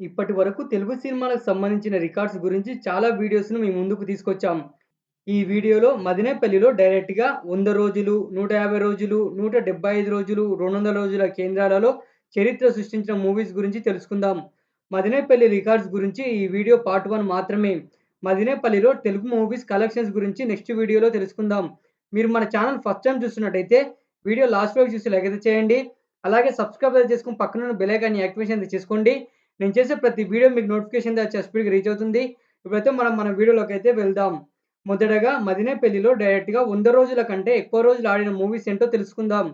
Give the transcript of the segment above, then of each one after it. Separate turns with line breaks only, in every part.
ఇప్పటి వరకు తెలుగు సినిమాలకు సంబంధించిన రికార్డ్స్ గురించి చాలా వీడియోస్‌ను మీ ముందుకు తీసుకొచ్చాం. ఈ వీడియోలో మదినేపల్లిలో డైరెక్ట్‌గా వంద రోజులు, 150 రోజులు, 175 రోజులు, 200 రోజుల కేంద్రాలలో చరిత్ర సృష్టించిన మూవీస్ గురించి తెలుసుకుందాం. మదినేపల్లి రికార్డ్స్ గురించి ఈ వీడియో పార్ట్ వన్ మాత్రమే. మదినేపల్లిలో తెలుగు మూవీస్ కలెక్షన్స్ గురించి నెక్స్ట్ వీడియోలో తెలుసుకుందాం. మీరు మన ఛానల్ ఫస్ట్ టైం చూస్తున్నట్టయితే వీడియో లాస్ట్ వరకు చూసి లైక్ చేయండి. అలాగే సబ్స్క్రైబ్ చేసుకుని పక్కన పక్కనున్న బెల్ ఐకాన్‌ని యాక్టివేషన్ చేసుకోండి. నేను చేసే ప్రతి వీడియో మీకు నోటిఫికేషన్ ద్వారా స్పీడ్కి రీచ్ అవుతుంది. ఇప్పుడైతే మనం మన వీడియోలోకి అయితే వెళ్దాం. మొదటగా మదినేపల్లిలో డైరెక్ట్‌గా వంద రోజుల కంటే ఎక్కువ రోజులు ఆడిన మూవీస్ ఏంటో తెలుసుకుందాం.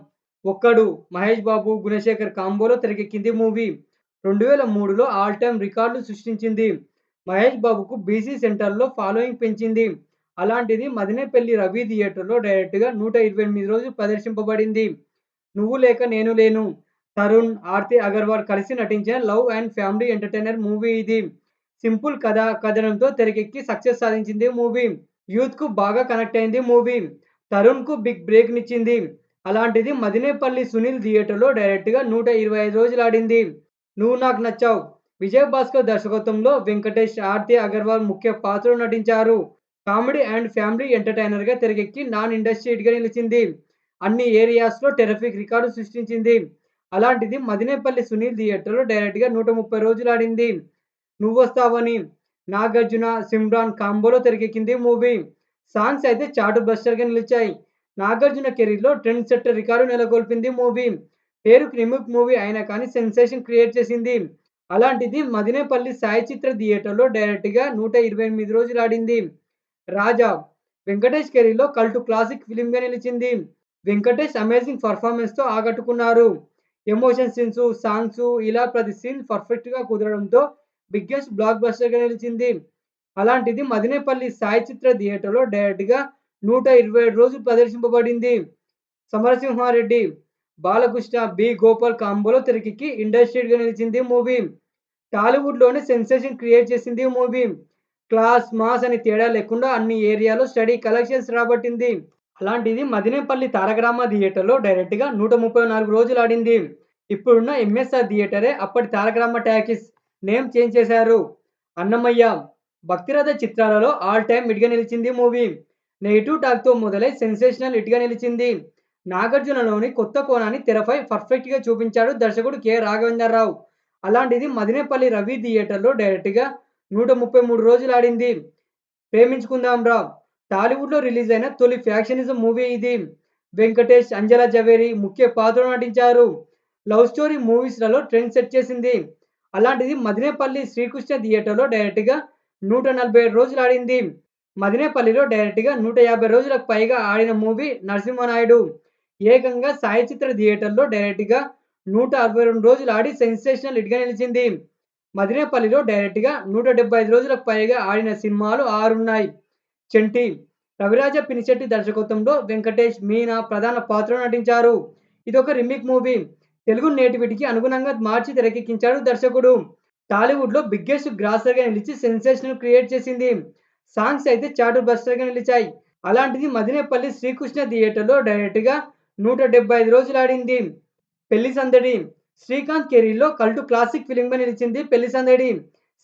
'ఒక్కడు' మహేష్ బాబు, గుణశేఖర్ కాంబోలో తెరకెక్కింది మూవీ. 2003లో ఆల్ టైమ్ రికార్డులు సృష్టించింది. మహేష్ బాబుకు బీసీ సెంటర్‌లో ఫాలోయింగ్ పెంచింది. అలాంటిది మదినేపల్లి రవి థియేటర్‌లో డైరెక్ట్‌గా 128 రోజులు ప్రదర్శింపబడింది. 'నువ్వు లేక నేను లేను' తరుణ్, ఆర్తి అగర్వాల్ కలిసి నటించిన love and family entertainer movie ఇది. సింపుల్ కథ, కథనంతో తెరకెక్కి సక్సెస్ సాధించింది మూవీ. యూత్‌కు బాగా కనెక్ట్ అయింది మూవీ. తరుణ్‌కు బిగ్ బ్రేక్ నిచ్చింది అలాంటిది మదినేపల్లి సునీల్ థియేటర్‌లో డైరెక్ట్‌గా 125 రోజులు ఆడింది. 'నువ్వు నాకు నచ్చావు విజయ్ భాస్కర్ దర్శకత్వంలో వెంకటేష్, ఆర్తి అగర్వాల్ ముఖ్య పాత్రలో నటించారు. కామెడీ అండ్ ఫ్యామిలీ ఎంటర్‌టైనర్‌గా తెరకెక్కి నాన్ ఇండస్ట్రీ హిట్‌గా నిలిచింది. అన్ని ఏరియాస్‌లో టెర్రిఫిక్ రికార్డు సృష్టించింది. అలాంటిది మదినేపల్లి సునీల్ థియేటర్‌లో డైరెక్ట్‌గా 130 రోజులు ఆడింది. 'నువ్వొస్తావని' నాగార్జున, సిమ్రాన్ కాంబోలో తెరకెక్కింది మూవీ. సాంగ్స్ అయితే చార్ట్ బస్టర్‌గా నిలిచాయి. నాగార్జున కెరీర్‌లో ట్రెండ్ సెట్టర్ రికార్డు నెలకొల్పింది మూవీ. పేరు రీమేక్ మూవీ అయినా కానీ సెన్సేషన్ క్రియేట్ చేసింది. అలాంటిది మదినేపల్లి సాయి చిత్ర థియేటర్‌లో డైరెక్ట్‌గా 128 రోజులు ఆడింది. 'రాజా' వెంకటేష్ కెరీర్‌లో కల్టు క్లాసిక్ ఫిలింగా నిలిచింది. వెంకటేష్ అమేజింగ్ పర్ఫార్మెన్స్తో ఆకట్టుకున్నారు. ఎమోషన్ సీన్స్, సాంగ్స్ ఇలా ప్రతి సీన్ పర్ఫెక్ట్‌గా కుదరడంతో బిగ్గెస్ట్ బ్లాక్ బస్టర్‌గా నిలిచింది. అలాంటిది మదినేపల్లి సాయి చిత్ర థియేటర్‌లో డైరెక్ట్‌గా 127 రోజులు ప్రదర్శింపబడింది. 'సమరసింహారెడ్డి' బాలకృష్ణ, బి. గోపాల్ కాంబోలో తెరకెక్కి ఇండస్ట్రీ నిలిచింది మూవీ. టాలీవుడ్‌లోనే సెన్సేషన్ క్రియేట్ చేసింది మూవీ. క్లాస్, మాస్ అని తేడా లేకుండా అన్ని ఏరియాలో స్టడీ కలెక్షన్స్ రాబట్టింది. అలాంటిది మదినేపల్లి తారకరామ థియేటర్‌లో డైరెక్ట్‌గా 134 రోజులు ఆడింది. ఇప్పుడున్న ఎంఎస్ఆర్ థియేటరే అప్పటి తారకరామ టాకీస్. నేమ్ చేంజ్ చేశారు. 'అన్నమయ్య' భక్తిరథ చిత్రాలలో ఆల్ టైమ్ ఇటుగా నిలిచింది మూవీ. నెగిటివ్ టాక్‌తో మొదలై సెన్సేషనల్ ఇటుగా నిలిచింది. నాగార్జునలోని కొత్త కోణాన్ని తెరపై పర్ఫెక్ట్‌గా చూపించాడు దర్శకుడు కె. రాఘవేంద్రరావు. అలాంటిది మదినేపల్లి రవి థియేటర్‌లో డైరెక్ట్‌గా 133 రోజులు ఆడింది. ప్రేమించుకుందాం 'ప్రేమించుకుందాంరా' టాలీవుడ్‌లో రిలీజ్ అయిన తొలి ఫ్యాక్షనిజం మూవీ ఇది. వెంకటేష్, అంజలా జవేరి ముఖ్య పాత్రలో నటించారు. లవ్ స్టోరీ మూవీస్‌లలో ట్రెండ్ సెట్ చేసింది. అలాంటిది మదినేపల్లి శ్రీకృష్ణ థియేటర్‌లో డైరెక్ట్‌గా 147 రోజులు ఆడింది. మదినేపల్లిలో డైరెక్ట్‌గా 150 రోజులకు పైగా ఆడిన మూవీ నరసింహనాయుడు ఏకంగా సాయి చిత్ర థియేటర్‌లో డైరెక్ట్‌గా 162 రోజులు ఆడి సెన్సేషనల్ హిట్‌గా నిలిచింది. మదినేపల్లిలో డైరెక్ట్‌గా 175 రోజులకు పైగా ఆడిన సినిమాలు ఆరున్నాయి. చెంటి రవిరాజ పినిశెట్టి దర్శకత్వంలో వెంకటేష్, మీనా ప్రధాన పాత్రలో నటించారు. ఇదొక రిమిక్ మూవీ. తెలుగు నేటివిటీకి అనుగుణంగా మార్చి తెరకెక్కించాడు దర్శకుడు. టాలీవుడ్‌లో బిగ్గెస్ట్ గ్రాసర్‌గా నిలిచి సెన్సేషన్ క్రియేట్ చేసింది. సాంగ్స్ అయితే చాటు బస్టర్‌గా నిలిచాయి. అలాంటిది మదినేపల్లి శ్రీకృష్ణ థియేటర్‌లో డైరెక్ట్‌గా 175 రోజులు ఆడింది. 'పెళ్ళి సందడి' శ్రీకాంత్ కెరీర్‌లో కల్టు క్లాసిక్ ఫిలింగా నిలిచింది 'పెళ్ళి సందడి'.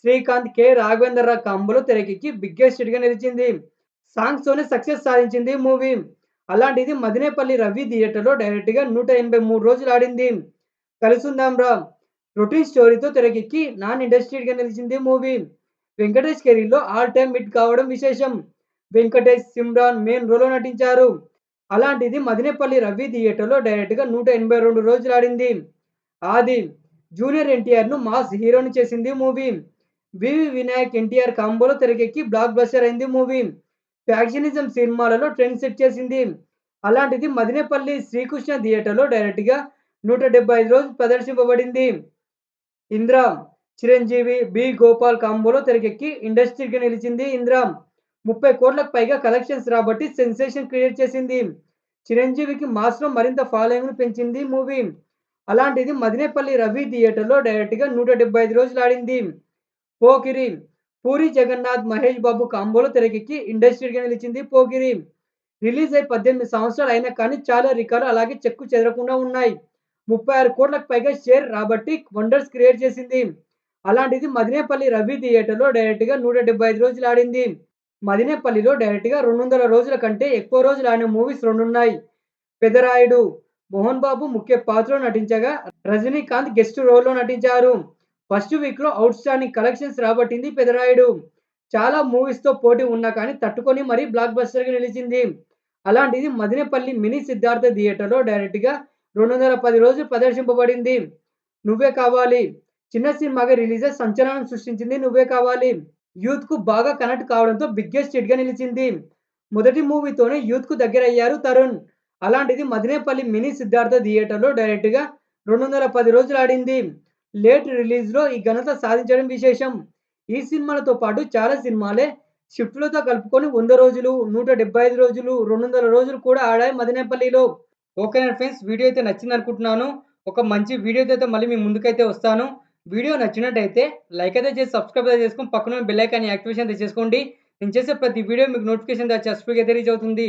శ్రీకాంత్, కె. రాఘవేంద్రరావు కాంబోలో తెరకెక్కి బిగ్గెస్ట్ హిట్‌గా నిలిచింది. సాంగ్స్‌తోనే సక్సెస్ సాధించింది మూవీ. అలాంటిది మదినేపల్లి రవి థియేటర్‌లో డైరెక్ట్‌గా 183 రోజులు ఆడింది. 'కలిసుందాంరా' రొటీన్ స్టోరీతో తెరకెక్కి నాన్ ఇండస్ట్రీగా నిలిచింది మూవీ. వెంకటేష్ కెరీర్‌లో ఆల్ టైమ్ హిట్ కావడం విశేషం. వెంకటేష్, సిమ్రాన్ మెయిన్ రోల్‌లో నటించారు. అలాంటిది మదినేపల్లి రవి థియేటర్‌లో డైరెక్ట్‌గా 182 రోజులు ఆడింది. 'ఆది' జూనియర్ ఎన్టీఆర్‌ను మాస్ హీరోని చేసింది movie. V V Vinayak, NTR కాంబోలో తెరకెక్కి బ్లాక్ బస్టర్ అయింది మూవీ. ఫ్యాక్షనిజం సినిమాలలో ట్రెండ్ సెట్ చేసింది. అలాంటిది మదినేపల్లి శ్రీకృష్ణ థియేటర్‌లో డైరెక్ట్‌గా 175 రోజులు ప్రదర్శింపబడింది. 'ఇంద్ర' చిరంజీవి, బి. గోపాల్ కాంబోలో తెరకెక్కి ఇండస్ట్రీగా నిలిచింది 'ఇంద్ర'. 30 కోట్లకు పైగా కలెక్షన్స్ రాబట్టి సెన్సేషన్ క్రియేట్ చేసింది. చిరంజీవికి మాస్‌లో మరింత ఫాలోయింగ్‌ను పెంచింది మూవీ. అలాంటిది మదినేపల్లి రవి థియేటర్‌లో డైరెక్ట్‌గా 175 రోజులు ఆడింది. 'పోకిరి' పూరి జగన్నాథ్, మహేష్ బాబు కాంబోలో తెరకెక్కి ఇండస్ట్రీ నిలిచింది పోగిరి రిలీజ్ అయి 18 సంవత్సరాలు అయినా కానీ చాలా రికార్డు అలాగే చెక్కు చెదరకుండా ఉన్నాయి. 36 కోట్లకు పైగా షేర్ రాబట్టి వండర్స్ క్రియేట్ చేసింది. అలాంటిది మదినేపల్లి రవి థియేటర్‌లో డైరెక్ట్‌గా 175 రోజులు ఆడింది. మదినేపల్లిలో డైరెక్ట్‌గా 200 రోజుల కంటే ఎక్కువ రోజులు ఆడిన మూవీస్ రెండున్నాయి. పెదరాయుడు మోహన్ బాబు ముఖ్య పాత్రలో నటించగా, రజనీకాంత్ గెస్ట్ రోల్‌లో నటించారు. ఫస్ట్ వీక్‌లో స్టాండింగ్ కలెక్షన్స్ రాబట్టింది పెదరాయుడు. చాలా మూవీస్‌తో పోటీ ఉన్నా కానీ తట్టుకొని మరీ బ్లాక్ బస్టర్‌గా నిలిచింది. అలాంటిది మదినేపల్లి మినీ సిద్ధార్థ థియేటర్‌లో డైరెక్ట్‌గా 210 రోజులు ప్రదర్శింపబడింది. 'నువ్వే కావాలి' చిన్న సినిమాగా రిలీజ్ సంచలనం సృష్టించింది 'నువ్వే కావాలి'. యూత్‌కు బాగా కనెక్ట్ కావడంతో బిగ్గెస్ట్ హిట్‌గా నిలిచింది. మొదటి మూవీతోనే యూత్‌కు దగ్గరయ్యారు తరుణ్. అలాంటిది మదినేపల్లి మినీ సిద్ధార్థ థియేటర్‌లో డైరెక్ట్‌గా 210 రోజులు ఆడింది. లేట్ రిలీజ్‌లో ఈ ఘనత సాధించడం విశేషం. ఈ సినిమాలతో పాటు చాలా సినిమాలే షిఫ్ట్‌లతో కలుపుకొని వంద రోజులు, 175 రోజులు, 200 రోజులు కూడా ఆడాయి మదినేపల్లిలో. ఓకే ఫ్రెండ్స్ వీడియో అయితే నచ్చిందనుకుంటున్నాను. ఒక మంచి వీడియోతో అయితే మళ్ళీ మీ ముందుకైతే వస్తాను. వీడియో నచ్చినట్టయితే లైక్ అయితే చేసి సబ్స్క్రైబ్ అయితే చేసుకొని పక్కన బెల్ ఐకాన్ యాక్టివేషన్ అయితే చేసుకోండి. నేను చేసే ప్రతి వీడియో మీకు నోటిఫికేషన్ ద్వారా స్పీడ్‌గా అయితే రీచ్ అవుతుంది.